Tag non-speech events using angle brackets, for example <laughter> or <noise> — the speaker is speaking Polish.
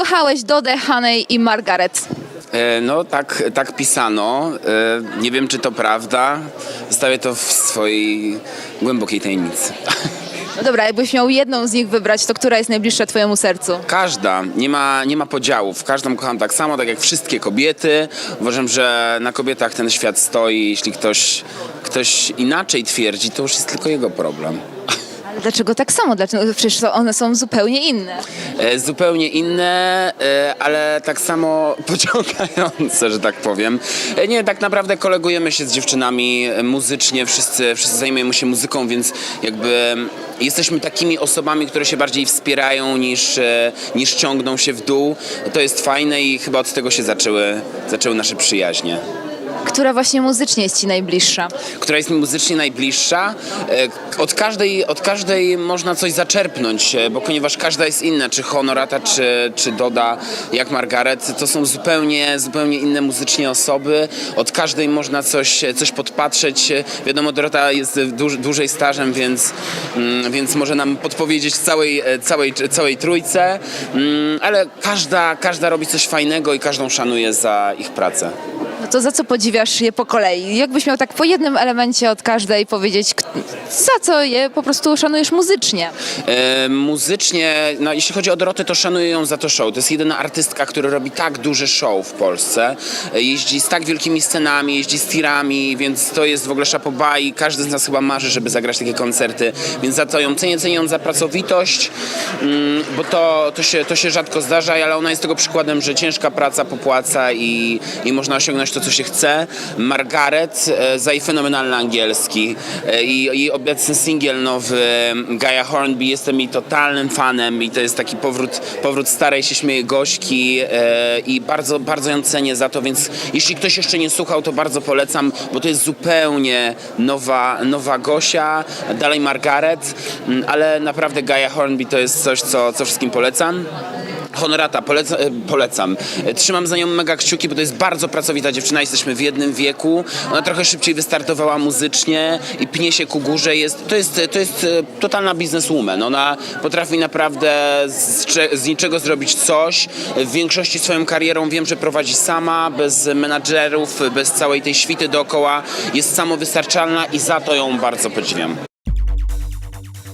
rozkochałeś Dodę, Honey i Margaret. E, No tak, tak pisano. E, Nie wiem, czy to prawda. Zostawię to w swojej głębokiej tajemnicy. <laughs> No dobra, jakbyś miał jedną z nich wybrać, to która jest najbliższa twojemu sercu? Każda, nie ma, nie ma podziałów. Każdą kocham tak samo, tak jak wszystkie kobiety. Uważam, że na kobietach ten świat stoi. Jeśli ktoś, ktoś inaczej twierdzi, to już jest tylko jego problem. <laughs> Ale dlaczego tak samo? Dlaczego? Przecież to one są zupełnie inne. E, Zupełnie inne, e, ale tak samo <laughs> pociągające, że tak powiem. E, Nie, tak naprawdę kolegujemy się z dziewczynami e, muzycznie, wszyscy, wszyscy zajmujemy się muzyką, więc jakby jesteśmy takimi osobami, które się bardziej wspierają niż, e, niż ciągną się w dół. To jest fajne i chyba od tego się zaczęły, zaczęły nasze przyjaźnie. Która właśnie muzycznie jest ci najbliższa? która jest mi muzycznie najbliższa. E, Od każdej, od każdej można coś zaczerpnąć, e, bo ponieważ każda jest inna, czy Honorata, czy, czy Doda, jak Margaret, to są zupełnie, zupełnie inne muzycznie osoby. Od każdej można coś, coś podpatrzeć. Wiadomo, Dorota jest dłuż, dłużej stażem, więc, mm, więc może nam podpowiedzieć całej, e, całej, całej trójce, Mm, ale każda, każda robi coś fajnego i każdą szanuje za ich pracę. No to za co podziwiasz je po kolei? Jakbyś miał tak po jednym elemencie od każdej powiedzieć, za co je po prostu szanujesz muzycznie? E, muzycznie, no jeśli chodzi o Dorotę, to szanuję ją za to show. To jest jedyna artystka, która robi tak duże show w Polsce. E, jeździ z tak wielkimi scenami, jeździ z tirami, więc to jest w ogóle szapoba i każdy z nas chyba marzy, żeby zagrać takie koncerty. Więc za to ją cenię, cenię ją za pracowitość, mm, bo to, to, się, to się rzadko zdarza, ale ona jest tego przykładem, że ciężka praca popłaca i, i można osiągnąć to, co się chce. Margaret e, za jej fenomenalny angielski e, i jej obecny singiel nowy Gaia Hornby, jestem jej totalnym fanem i to jest taki powrót, powrót starej się śmieje Gośki e, i bardzo, bardzo ją cenię za to, więc jeśli ktoś jeszcze nie słuchał, to bardzo polecam, bo to jest zupełnie nowa, nowa Gosia, dalej Margaret, mm, ale naprawdę Gaia Hornby to jest coś, co, co wszystkim polecam. Honorata, poleca, e, polecam. E, Trzymam za nią mega kciuki, bo to jest bardzo pracowita dziewczyna, jesteśmy w jednym wieku. Ona trochę szybciej wystartowała muzycznie i pnie się ku górze. Jest, to, jest, to jest e, totalna bizneswoman. Ona potrafi naprawdę z, z niczego zrobić coś. W większości swoją karierą wiem, że prowadzi sama, bez menadżerów, bez całej tej świty dookoła. Jest samowystarczalna i za to ją bardzo podziwiam.